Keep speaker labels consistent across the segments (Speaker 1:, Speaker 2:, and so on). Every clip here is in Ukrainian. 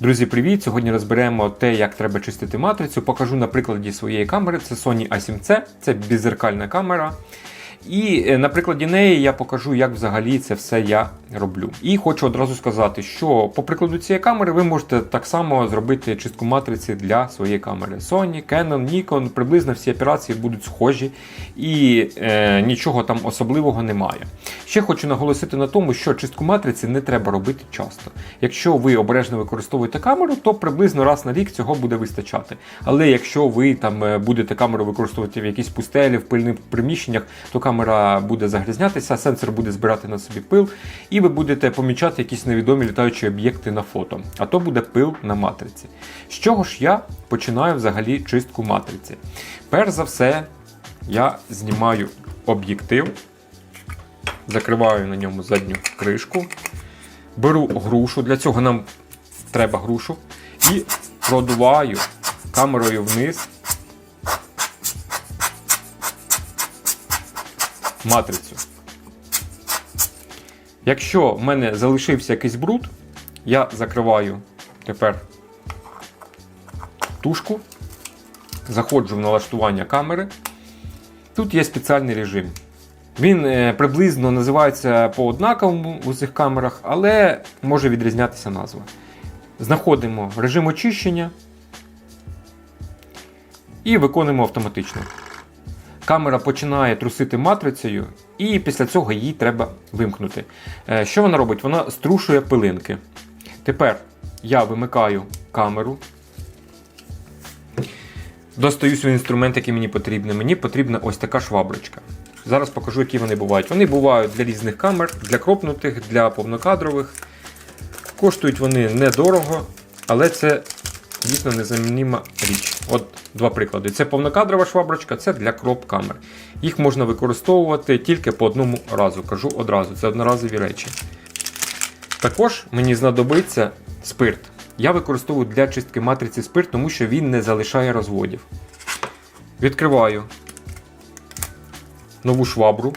Speaker 1: Друзі, привіт! Сьогодні розберемо те, як треба чистити матрицю. Покажу на прикладі своєї камери. Це Sony A7C, це беззеркальна камера. І е, на прикладі неї я покажу, як взагалі це все я роблю. І хочу одразу сказати, що по прикладу цієї камери ви можете так само зробити чистку матриці для своєї камери. Sony, Canon, Nikon, приблизно всі операції будуть схожі і е, нічого там особливого немає. Ще хочу наголосити на тому, що чистку матриці не треба робити часто. Якщо ви обережно використовуєте камеру, то приблизно раз на рік цього буде вистачати. Але якщо ви там е, будете камеру використовувати в якійсь пустелі, в пильних приміщеннях, то камера буде загрізнятися, сенсор буде збирати на собі пил, і ви будете помічати якісь невідомі літаючі об'єкти на фото. А то буде пил на матриці. З чого ж я починаю взагалі чистку матриці? Перш за все, я знімаю об'єктив, закриваю на ньому задню кришку, беру грушу, для цього нам треба грушу, і продуваю камерою вниз матрицю. Якщо в мене залишився якийсь бруд, я закриваю тепер тушку, заходжу в налаштування камери. Тут є спеціальний режим. Він е, приблизно називається по однаковому у цих камерах, але може відрізнятися назва. Знаходимо режим очищення і виконуємо автоматично. Камера починає трусити матрицею, і після цього її треба вимкнути. Е, Що вона робить? Вона струшує пилинки. Тепер я вимикаю камеру. Достаю свій інструмент, який мені потрібен. Мені потрібна ось така шваброчка. Зараз покажу, які вони бувають. Вони бувають для різних камер, для кропнутих, для повнокадрових. Коштують вони недорого, але це дійсно незамінима річ. От два приклади. Це повнокадрова шваброчка, це для кроп камер. Їх можна використовувати тільки по одному разу. Кажу одразу, це одноразові речі. Також мені знадобиться спирт. Я використовую для чистки матриці спирт, тому що він не залишає розводів. Відкриваю нову швабру.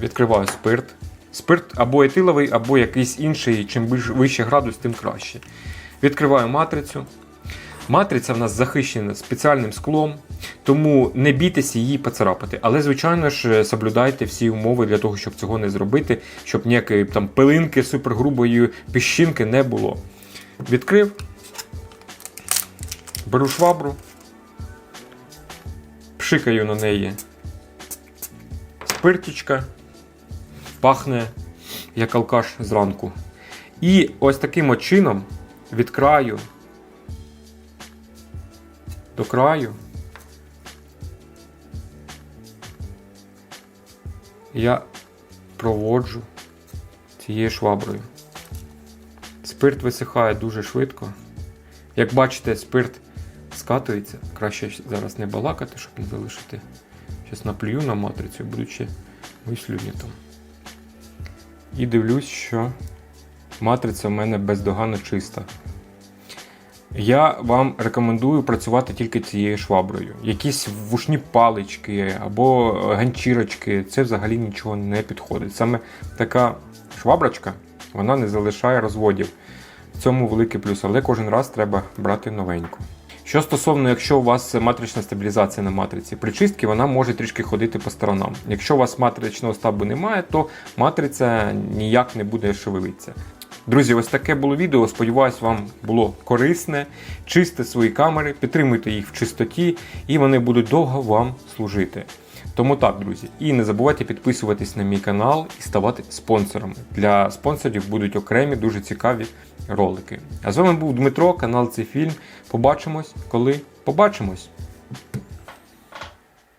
Speaker 1: Відкриваю спирт. Спирт або етиловий, або якийсь інший, чим вищий градус, тим краще. Відкриваю матрицю. Матриця в нас захищена спеціальним склом, тому не бійтеся її поцарапати. Але, звичайно ж, соблюдайте всі умови для того, щоб цього не зробити, щоб ніякої там пилинки супергрубої піщинки не було. Відкрив, беру швабру, пшикаю на неї спиртічка, пахне як алкаш зранку. І ось таким чином від краю до краю я проводжу цією шваброю. Спирт висихає дуже швидко. Як бачите, спирт скатується. Краще зараз не балакати, щоб не залишити. Зараз наплюю на матрицю і буду ще вислюдні там. І дивлюсь, що матриця в мене бездоганно чиста. Я вам рекомендую працювати тільки цією шваброю. Якісь вушні палички або ганчірочки це взагалі нічого не підходить. Саме така шваброчка вона не залишає розводів. В цьому великий плюс, але кожен раз треба брати новеньку. Що стосовно, якщо у вас матрична стабілізація на матриці, при чистці вона може трішки ходити по сторонам. Якщо у вас матричного стабу немає, то матриця ніяк не буде шевелитися. Друзі, ось таке було відео. Сподіваюсь, вам було корисне. Чисте свої камери, підтримуйте їх в чистоті, і вони будуть довго вам служити. Тому так, друзі, і не забувайте підписуватись на мій канал і ставати спонсорами. Для спонсорів будуть окремі дуже цікаві ролики. А з вами був Дмитро, канал цей фільм. Побачимось, коли побачимось.